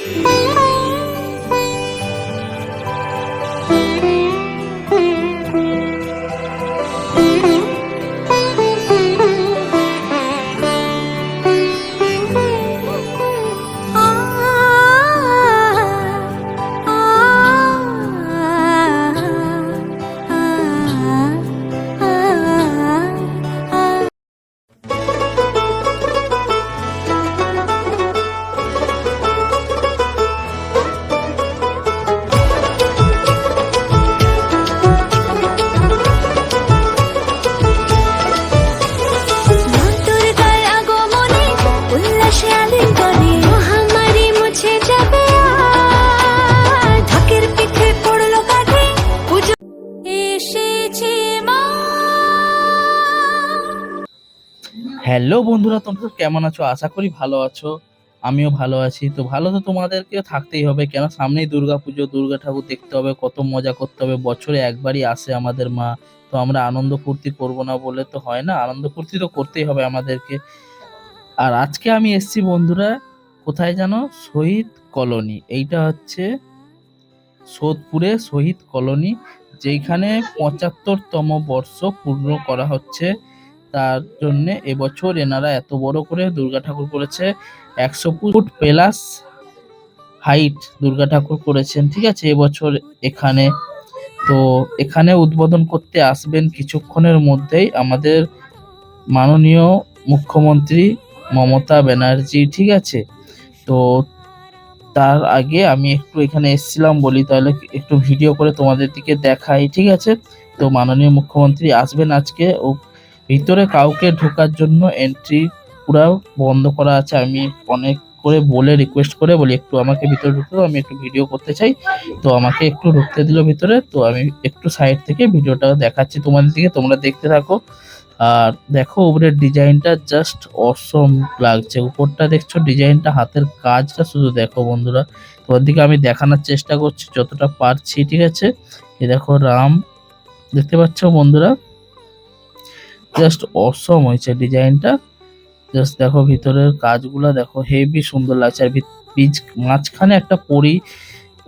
মা হ্যালো বন্ধুরা, তোমরা কেমন আছো? আশা করি ভালো আছো। আমিও ভালো আছি। তো ভালো তো তোমাদেরকে থাকতেই হবে। কেন? সামনেই দুর্গা পুজো, দুর্গা ঠাকুর দেখতে হবে, কত মজা করতে হবে। বছরে একবারই আসে আমাদের মা। তো আমরা আনন্দ ফুর্তি করব না বলে তো হয় না। আনন্দ ফুর্তি তো করতেই হবে আমাদেরকে। আর আজকে আমি এসছি বন্ধুরা, কোথায় জানো? শহীদ কলোনি। এইটা হচ্ছে সোদপুরে শহীদ কলোনি যেখানে পঁচাত্তরতম বর্ষ পূর্ণ করা হচ্ছে। তার জন্য এবছর এনারা এত বড় করে দুর্গা ঠাকুর করেছে, একশো ফুট প্লাস হাইট দুর্গা ঠাকুর করেছেন, ঠিক আছে? এবছর এখানে। তো এখানে উদ্বোধন করতে আসবেন কিছুক্ষণের মধ্যেই আমাদের মাননীয় মুখ্যমন্ত্রী মমতা ব্যানার্জি, ঠিক আছে? তো তার আগে আমি একটু এখানে এসেছিলাম বলি, তাহলে একটু ভিডিও করে তোমাদের দিকে দেখাই, ঠিক আছে? তো মাননীয় মুখ্যমন্ত্রী আসবেন আজকে ও ভিতরে কাউকে ঢোকার জন্য এন্ট্রি পুরো বন্ধ করা আছে। আমি অনেক করে বলে রিকোয়েস্ট করে বলি, একটু আমাকে ভিতরে ঢুকতে আমি একটু ভিডিও করতে চাই। তো আমাকে একটু ঢুকতে দিল ভিতরে, তো আমি একটু সাইড থেকে ভিডিওটা দেখাচ্ছি তোমাদের দিকে, তোমরা দেখতে থাকো। আর দেখো উপরের ডিজাইনটা জাস্ট অসম লাগছে। উপরটা দেখছ ডিজাইনটা, হাতের কাজটা শুধু দেখো বন্ধুরা। তোমার দিকে আমি দেখানোর চেষ্টা করছি, যতটা পারছি, ঠিক আছে? এই দেখো রাম, দেখতে পাচ্ছ বন্ধুরা? জাস্ট অসম হয়েছে ডিজাইনটা জাস্ট দেখো ভিতরের কাজগুলো, দেখো হেভি সুন্দর লাগছে। আর বীজ মাঝখানে একটা পরি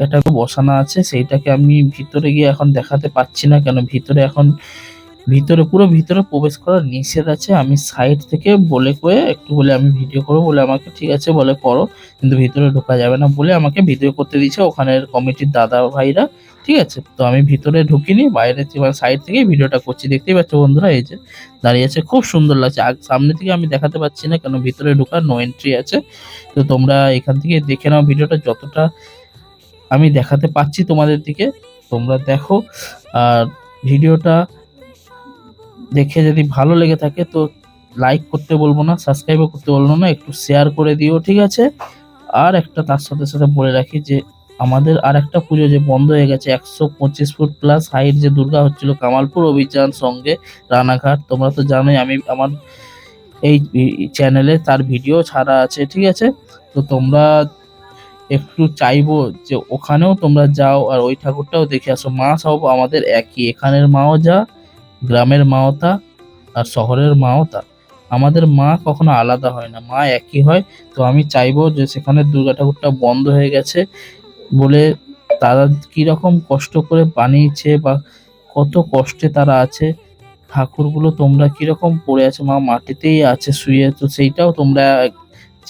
এটা বসানো আছে, সেইটাকে আমি ভিতরে গিয়ে এখন দেখাতে পাচ্ছি না কেন ভিতরে এখন, ভিতরে, পুরো ভিতরে প্রবেশ করার নিষেধ আছে। আমি সাইড থেকে বলে কয়ে একটু বলে আমি ভিডিও করব বলে আমাকে ঠিক আছে বলে করো কিন্তু ভিতরে ঢোকা যাবে না বলে আমাকে ভিডিও করতে দিয়েছে। ওখানের কমিটির দাদা ভাইরা। ঠিক আছে? তো আমি ভিতরে ঢুকিনি, বাইরে মানে সাইড থেকে ভিডিওটা করছি, দেখতেই পাচ্ছ বন্ধুরা এই যে দাঁড়িয়ে আছে, খুব সুন্দর লাগছে। সামনে থেকে আমি দেখাতে পাচ্ছি না কেন ভিতরে ঢোকার নো এন্ট্রি আছে। তো তোমরা এখান থেকে দেখে নাও ভিডিওটা যতটা আমি দেখাতে পাচ্ছি তোমাদের দিকে। তোমরা দেখো, আর ভিডিওটা দেখে যদি ভালো লেগে থাকে তো লাইক করতে বলব না সাবস্ক্রাইবও করতে বলব না, একটু শেয়ার করে দিও, ঠিক আছে? আর একটা তার সাথে সাথে বলে রাখি যে আমাদের আর একটা পুজো যে বন্ধ হয়ে গেছে, একশো পঁচিশ ফুট প্লাস হাইট যে দুর্গা হচ্ছিল কামালপুর অভিযান সঙ্গে রানাঘাট। তোমরা তো জানোই আমি আমার এই চ্যানেলে তার ভিডিও ছাড়া আছে, ঠিক আছে? তো তোমরা একটু চাইব যে ওখানেও তোমরা যাও আর ওই ঠাকুরটাও দেখে আসো। মা সব আমাদের একই, এখানের মাও যা, গ্রামের মাও তা আর শহরের মাও তা। আমাদের মা কখনো আলাদা হয় না, মা একই হয়। তো আমি চাইব যে সেখানে দুর্গা ঠাকুরটা বন্ধ হয়ে গেছে। বলে তারা কীরকম কষ্ট করে বানিয়েছে বা কত কষ্টে তারা আছে? ঠাকুরগুলো তোমরা কীরকম পড়ে আছে? মা মাটিতেই আছে, শুয়ে তো সেইটাও তোমরা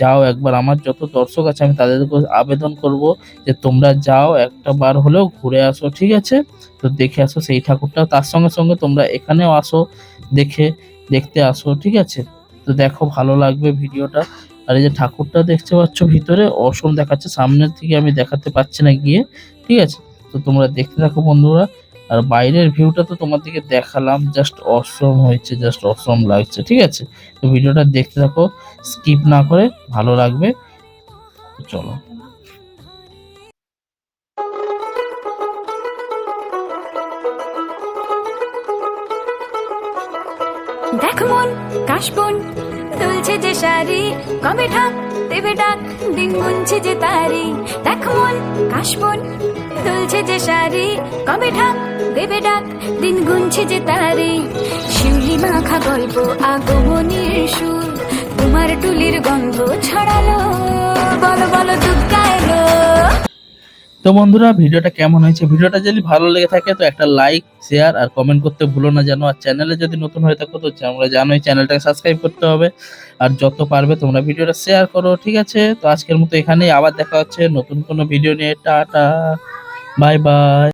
যাও একবার। আমার যত দর্শক আছে, আমি তাদেরকে আবেদন করব যে তোমরা যাও, একটা বার হলেও ঘুরে আসো, ঠিক আছে? তো দেখে আসো, সেই ঠাকুরটা তার সঙ্গে সঙ্গে তোমরা এখানেও আসো, দেখে, দেখতে আসো, ঠিক আছে? তো দেখো, ভালো লাগবে ভিডিওটা। আর এই যে ঠাকুরটা দেখতে পাচ্ছ ভিতরে অসম দেখাচ্ছে, সামনের থেকে আমি দেখাতে পারছি না গিয়ে, ঠিক আছে? তো তোমরা দেখতে থাকো বন্ধুরা, আর বাইরের ভিউটা তো তোমাদেরকে দেখালাম জাস্ট অসম হয়েছে জাস্ট অসম লাগছে, ঠিক আছে? তো ভিডিওটা দেখতে থাকো স্কিপ না করে, ভালো লাগবে চলো। দেখ মন কাশবন, দুলছে যে শাড়ি, কবে ঠাক দেবে ডাক, দিন গুনছে যে তারি। দেখ মন কাশবন, দুলছে যে শাড়ি, কবে ঠাক দেবে ডাক, দিন গুনছে যে তারি। শিউলি মাখা গল্প, আগমনের সুর, তোমার টুলির গন্ধ ছড়ালো। বলো বলো এলো তো বন্ধুরা, ভিডিওটা কেমন হয়েছে? ভিডিওটা যদি ভালো লেগে থাকে, তো একটা লাইক শেয়ার আর কমেন্ট করতে ভুলো না জানো আর চ্যানেলে যদি নতুন হয়ে থাকো, তো আমরা জানোই চ্যানেলটাকে সাবস্ক্রাইব করতে হবে। আর যত পারবে, তোমরা ভিডিওটা শেয়ার করো, ঠিক আছে? তো আজকের মতো এখানেই আবার দেখা হচ্ছে নতুন কোনো ভিডিও নিয়ে। Tata bye bye